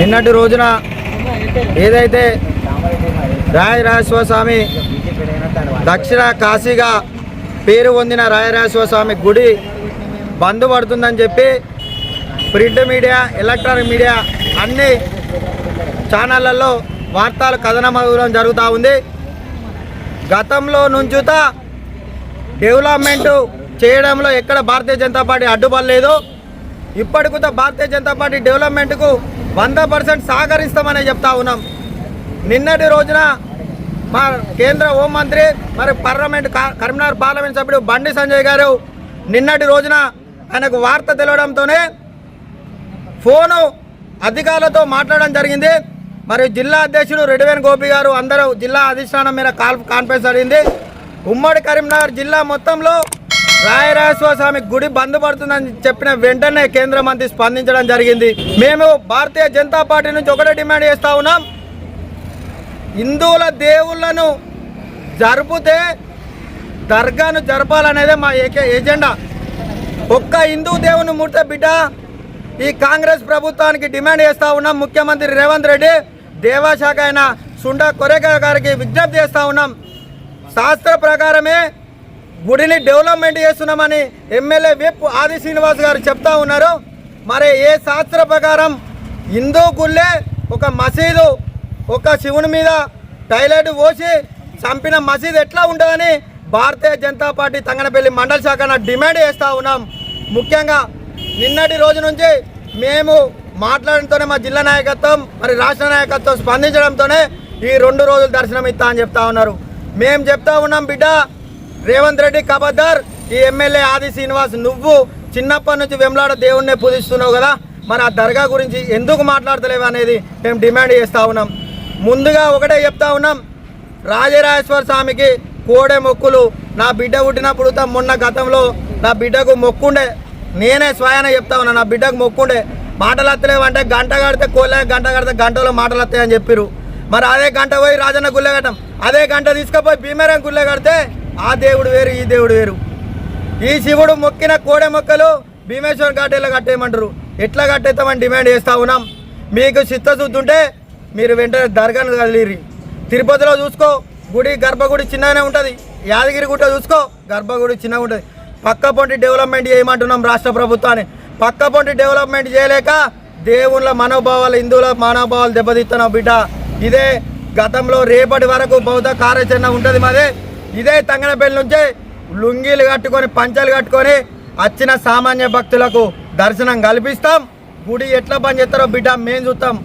నిన్నటి రోజున ఏదైతే రాయరాజేశ్వర స్వామి దక్షిణ కాశీగా పేరు పొందిన రాయరాజేశ్వర స్వామి గుడి బంద్ పడుతుందని చెప్పి ప్రింట్ మీడియా ఎలక్ట్రానిక్ మీడియా అన్ని ఛానళ్ళలో వార్తలు కథనం జరుగుతూ ఉంది. గతంలో నుంచుత డెవలప్మెంట్ చేయడంలో ఎక్కడ భారతీయ జనతా పార్టీ అడ్డుపడలేదు. ఇప్పటికూత భారతీయ జనతా పార్టీ డెవలప్మెంట్కు వంద పర్సెంట్ సహకరిస్తామని చెప్తా ఉన్నాం. నిన్నటి రోజున మా కేంద్ర హోంమంత్రి మరి పార్లమెంట్ కరీంనగర్ పార్లమెంట్ సభ్యుడు బండి సంజయ్ గారు నిన్నటి రోజున ఆయనకు వార్త తెలియడంతోనే ఫోను అధికారులతో మాట్లాడడం జరిగింది. మరి జిల్లా అధ్యక్షుడు రెడ్డివేణి గోపి గారు అందరూ జిల్లా అధిష్టానం మీద కాల్ కాన్ఫరెన్స్ అడిగింది. ఉమ్మడి కరీంనగర్ జిల్లా మొత్తంలో రాయరాజస్వామి స్వామి గుడి బంద్ పడుతుందని చెప్పిన వెంటనే కేంద్ర మంత్రి స్పందించడం జరిగింది. మేము భారతీయ జనతా పార్టీ నుంచి ఒకటే డిమాండ్ చేస్తా ఉన్నాం. హిందువుల దేవుళ్ళను జరుపుతే దర్గాను జరపాలనేదే మా ఏకే ఎజెండా ఒక్క హిందూ దేవుని ముడితే బిడ్డ ఈ కాంగ్రెస్ ప్రభుత్వానికి డిమాండ్ చేస్తా ఉన్నాం. ముఖ్యమంత్రి రేవంత్ రెడ్డి దేవాశాఖ అయిన సుండా కొరేగా గారికి విజ్ఞప్తి చేస్తా ఉన్నాం. శాస్త్ర ప్రకారమే గుడిని డెవలప్మెంట్ చేస్తున్నామని ఎమ్మెల్యే విప్ ఆది శ్రీనివాస్ గారు చెప్తా ఉన్నారు. మరి ఏ శాస్త్ర ప్రకారం హిందూ గుళ్ళే ఒక మసీదు ఒక శివుని మీద టైలెట్ పోసి చంపిన మసీదు ఎట్లా ఉంటుందని భారతీయ జనతా పార్టీ తంగనపల్లి మండల శాఖ డిమాండ్ చేస్తూ ఉన్నాం. ముఖ్యంగా నిన్నటి రోజు నుంచి మేము మాట్లాడడంతోనే మా జిల్లా నాయకత్వం మరి రాష్ట్ర నాయకత్వం స్పందించడంతోనే ఈ రెండు రోజులు దర్శనం ఇస్తా అని చెప్తా ఉన్నారు. మేము చెప్తా ఉన్నాం బిడ్డ రేవంత్ రెడ్డి కబద్దార్ ఈ ఎమ్మెల్యే ఆది శ్రీనివాస్ నువ్వు చిన్నప్పటి నుంచి వెమ్లాడ దేవుణ్ణి పూజిస్తున్నావు కదా మరి ఆ దర్గా గురించి ఎందుకు మాట్లాడతలేవు అనేది మేము డిమాండ్ చేస్తూ ఉన్నాం. ముందుగా ఒకటే చెప్తా ఉన్నాం రాజరాజేశ్వర స్వామికి కోడె మొక్కులు. నా బిడ్డ పుట్టినప్పుడు మొన్న గతంలో నా బిడ్డకు మొక్కుండే. నేనే స్వయాన చెప్తా ఉన్నా నా బిడ్డకు మొక్కుండే. మాటలు వస్తలేవు అంటే గంట కడితే కోలే గంట కడితే గంటలో మాటలు వస్తాయని చెప్పిరు మరి అదే గంట పోయి రాజన్న గుళ్ళె కట్టం. అదే గంట తీసుకుపోయి భీమేరం గుళ్ళె కడితే ఆ దేవుడు వేరు ఈ దేవుడు వేరు. ఈ శివుడు మొక్కిన కోడె మొక్కలు భీమేశ్వర్ ఘాటేలా కట్టేయమంటారు. ఎట్లా కట్టేస్తామని డిమాండ్ చేస్తూ ఉన్నాం. మీకు చిత్తశుద్ధి ఉంటే మీరు వెంటనే దర్గాను కదిలిరి. తిరుపతిలో చూసుకో గుడి గర్భగుడి చిన్నగానే ఉంటుంది. యాదగిరి గుట్ట చూసుకో గర్భగుడి చిన్నగా ఉంటుంది. పక్క పొంటి డెవలప్మెంట్ చేయమంటున్నాం రాష్ట్ర ప్రభుత్వాన్ని. పక్క పొంటి డెవలప్మెంట్ చేయలేక దేవుళ్ళ మనోభావాలు హిందువుల మనోభావాలు దెబ్బతీస్తున్నాం బిడ్డ. ఇదే గతంలో రేపటి వరకు బౌద్ధ కార్యాచరణ ఉంటుంది మాదే. ఇదే తంగనపల్లి నుంచి లుంగీలు కట్టుకొని పంచలు కట్టుకొని వచ్చిన సామాన్య భక్తులకు దర్శనం కల్పిస్తాం. గుడి ఎట్లా పని చేస్తారో బిడ్డ మేము చూస్తాం.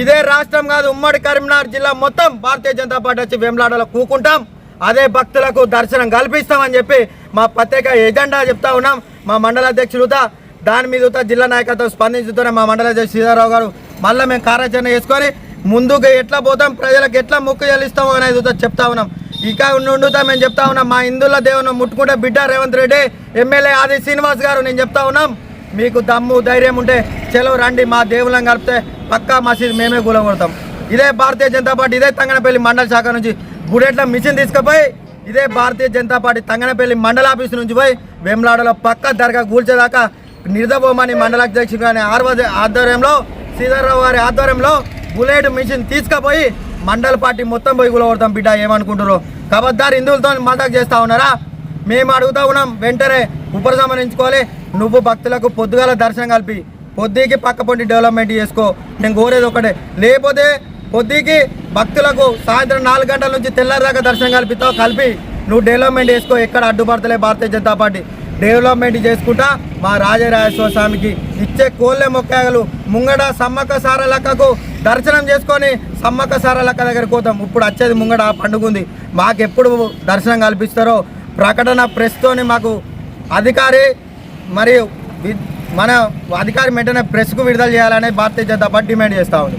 ఇదే రాష్ట్రం కాదు ఉమ్మడి కరీంనగర్ జిల్లా మొత్తం భారతీయ జనతా పార్టీ వచ్చి వేములాడలో కూకుంటాం. అదే భక్తులకు దర్శనం కల్పిస్తామని చెప్పి మా ప్రత్యేక ఎజెండా చెప్తా ఉన్నాం. మా మండల అధ్యక్షుడుతా దాని మీద జిల్లా నాయకత్వం స్పందించుతూనే మా మండల అధ్యక్షుడు సీతారావు గారు మళ్ళీ మేము కార్యాచరణ చేసుకొని ముందుకు ఎట్లా పోతాం ప్రజలకు ఎట్లా మొక్కు చెల్లిస్తామో అనేది చెప్తా ఉన్నాం. ఇక ఉండుతా మేము చెప్తా ఉన్నాం. మా హిందువుల దేవుని ముట్టుకుంటే బిడ్డ రేవంత్ రెడ్డి ఎమ్మెల్యే ఆది శ్రీనివాస్ గారు నేను చెప్తా ఉన్నాం. మీకు దమ్ము ధైర్యం ఉంటే చెలవు రండి మా దేవుళ్ళని కలిపితే పక్కా మసీద్ మేమే కూలగొడతాం ఇదే భారతీయ జనతా పార్టీ ఇదే తంగనపల్లి మండల శాఖ నుంచి గుడెట్ల మిషన్ తీసుకుపోయి ఇదే భారతీయ జనతా పార్టీ తంగనపల్లి మండల ఆఫీస్ నుంచి పోయి వేములాడలో పక్క దర్గా కూల్చేదాకా నిర్దబోమని మండల అధ్యక్షుడు అనే ఆర్వ ఆధ్వర్యంలో శ్రీధర్రావు గారి ఆధ్వర్యంలో బుల్లెట్ మిషన్ తీసుకుపోయి మండల పార్టీ మొత్తం పోయి కూలగొడతాం బిడ్డ ఏమనుకుంటారో కబద్దారు హిందువులతో మదక్ చేస్తా ఉన్నారా? మేము అడుగుతా ఉన్నాం వెంటనే ఉపసంహరించుకోవాలి నువ్వు భక్తులకు పొద్దుగాల దర్శనం కలిపి పొద్దుకి పక్కపొంటి డెవలప్మెంట్ చేసుకో. నేను కోరేది ఒకటే లేకపోతే పొద్దుకి భక్తులకు సాయంత్రం నాలుగు గంటల నుంచి తెల్లారి దాకా దర్శనం కల్పిస్తావు కలిపి నువ్వు డెవలప్మెంట్ చేసుకో ఎక్కడ అడ్డుపడతలే భారతీయ జనతా పార్టీ. డెవలప్మెంట్ చేసుకుంటా మా రాజరాజేశ్వర స్వామికి ఇచ్చే కోళ్ళె మొక్కలు ముంగడ సమ్మక్క సార లెక్కకు దర్శనం చేసుకొని సమ్మక్క సార లెక్క దగ్గరికి పోతాం. ఇప్పుడు వచ్చేది ముంగడ ఆ పండుగ ఉంది. మాకెప్పుడు దర్శనం కల్పిస్తారో ప్రకటన ప్రెస్తోని మాకు అధికారి మరియు వి- మన అధికారి వెంటనే ప్రెస్కు విడుదల చేయాలని భారతీయ జనతా పార్టీ డిమాండ్ చేస్తా ఉంది.